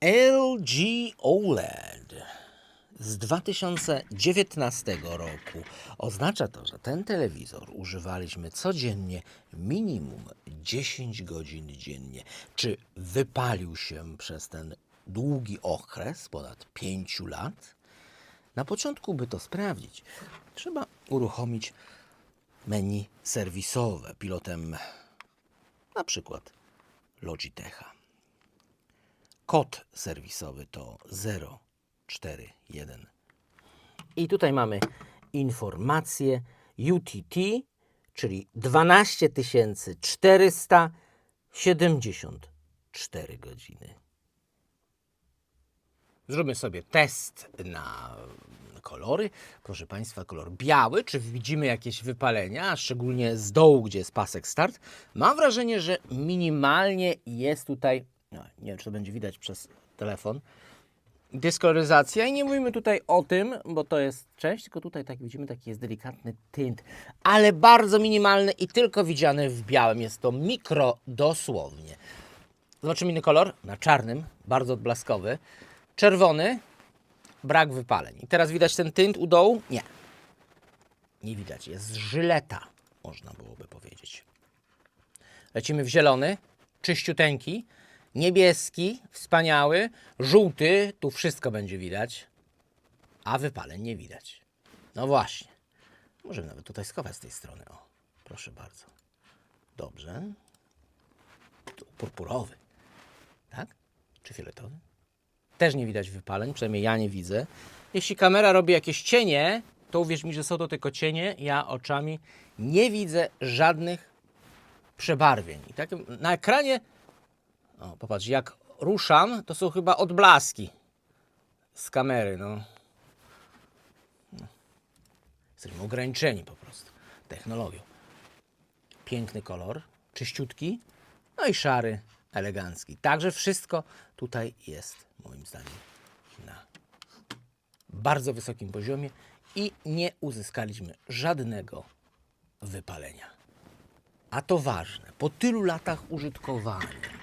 LG OLED z 2019 roku. Oznacza to, że ten telewizor używaliśmy codziennie minimum 10 godzin dziennie. Czy wypalił się przez ten długi okres, ponad 5 lat? Na początku, by to sprawdzić, trzeba uruchomić menu serwisowe pilotem na przykład Logitecha. Kod serwisowy to 041. I tutaj mamy informację UTT, czyli 12 474 godziny. Zróbmy sobie test na kolory. Proszę Państwa, kolor biały. Czy widzimy jakieś wypalenia, szczególnie z dołu, gdzie jest pasek start? Mam wrażenie, że minimalnie jest tutaj, no, nie wiem, czy to będzie widać przez telefon, dyskoloryzacja. I nie mówimy tutaj o tym, bo to jest część, tylko tutaj, tak widzimy, taki jest delikatny tint, ale bardzo minimalny i tylko widziany w białym. Jest to mikro dosłownie. Zobaczymy inny kolor. Na czarnym, bardzo odblaskowy. Czerwony, brak wypaleń. I teraz widać ten tynt u dołu? Nie. Nie widać. Jest żyleta, można byłoby powiedzieć. Lecimy w zielony, czyściuteńki, niebieski, wspaniały, żółty, tu wszystko będzie widać, a wypaleń nie widać. No właśnie. Możemy nawet tutaj schować z tej strony. O, proszę bardzo. Dobrze. Tu purpurowy. Tak? Czy fioletowy? Też nie widać wypaleń, przynajmniej ja nie widzę. Jeśli kamera robi jakieś cienie, to uwierz mi, że są to tylko cienie. Ja oczami nie widzę żadnych przebarwień. I tak na ekranie, o popatrz, jak ruszam, to są chyba odblaski z kamery. No. No. Jesteśmy ograniczeni po prostu technologią. Piękny kolor, czyściutki, no i szary, elegancki. Także wszystko tutaj jest, moim zdaniem, na bardzo wysokim poziomie i nie uzyskaliśmy żadnego wypalenia. A to ważne, po tylu latach użytkowania.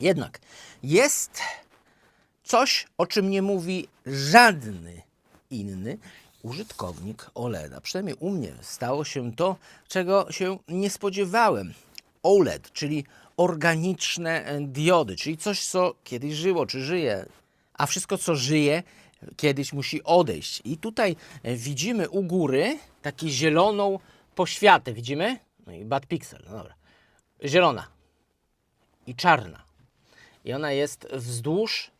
Jednak jest coś, o czym nie mówi żadny inny użytkownik OLEDa. Przynajmniej u mnie stało się to, czego się nie spodziewałem. OLED, czyli organiczne e, diody, czyli coś, co kiedyś żyło, czy żyje, a wszystko, co żyje, kiedyś musi odejść. I tutaj e, widzimy u góry taką zieloną poświatę. Widzimy? No i bad pixel, no dobra. Zielona i czarna. I ona jest wzdłuż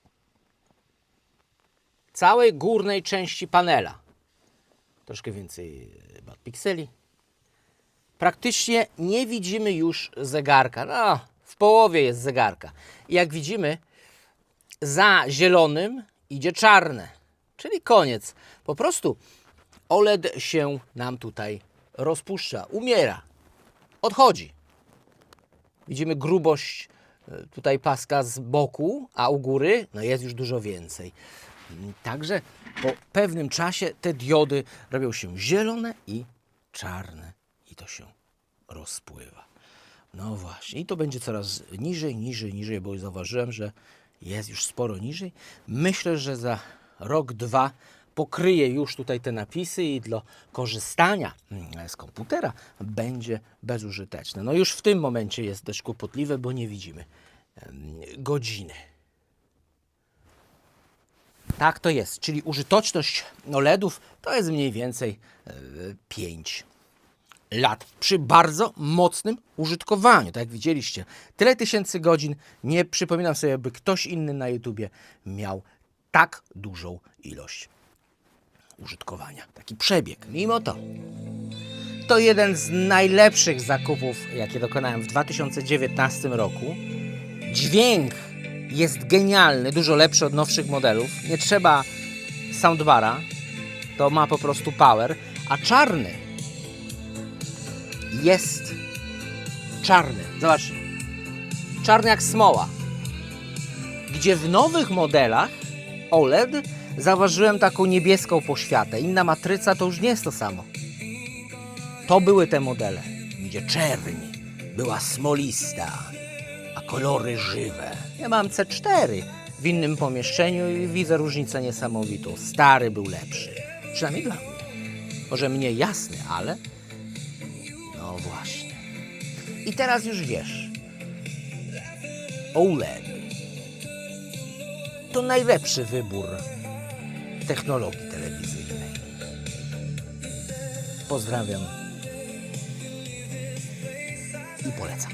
całej górnej części panela. Troszkę więcej e, pixeli. Praktycznie nie widzimy już zegarka. No, w połowie jest zegarka. Jak widzimy, za zielonym idzie czarne, czyli koniec. Po prostu OLED się nam tutaj rozpuszcza, umiera, odchodzi. Widzimy grubość tutaj paska z boku, a u góry no jest już dużo więcej. Także po pewnym czasie te diody robią się zielone i czarne i to się rozpływa. No właśnie, i to będzie coraz niżej, niżej, niżej, bo zauważyłem, że jest już sporo niżej. Myślę, że za rok, dwa pokryje już tutaj te napisy i dla korzystania mm, z komputera będzie bezużyteczne. No już w tym momencie jest dość kłopotliwe, bo nie widzimy godziny. Tak to jest, czyli użyteczność OLEDów to jest mniej więcej 5 lat przy bardzo mocnym użytkowaniu. Tak jak widzieliście, tyle tysięcy godzin. Nie przypominam sobie, by ktoś inny na YouTubie miał tak dużą ilość użytkowania. Taki przebieg. Mimo to, to jeden z najlepszych zakupów, jakie dokonałem w 2019 roku. Dźwięk jest genialny, dużo lepszy od nowszych modelów. Nie trzeba soundbara, to ma po prostu power. A czarny jest czarny. Zobaczcie. Czarny jak smoła. Gdzie w nowych modelach OLED zauważyłem taką niebieską poświatę. Inna matryca to już nie jest to samo. To były te modele, gdzie czerń była smolista, a kolory żywe. Ja mam C4, w innym pomieszczeniu i widzę różnicę niesamowitą. Stary był lepszy. Przynajmniej dla mnie. Może mnie jasny, ale... No właśnie. I teraz już wiesz. OLED to najlepszy wybór technologii telewizyjnej. Pozdrawiam i polecam.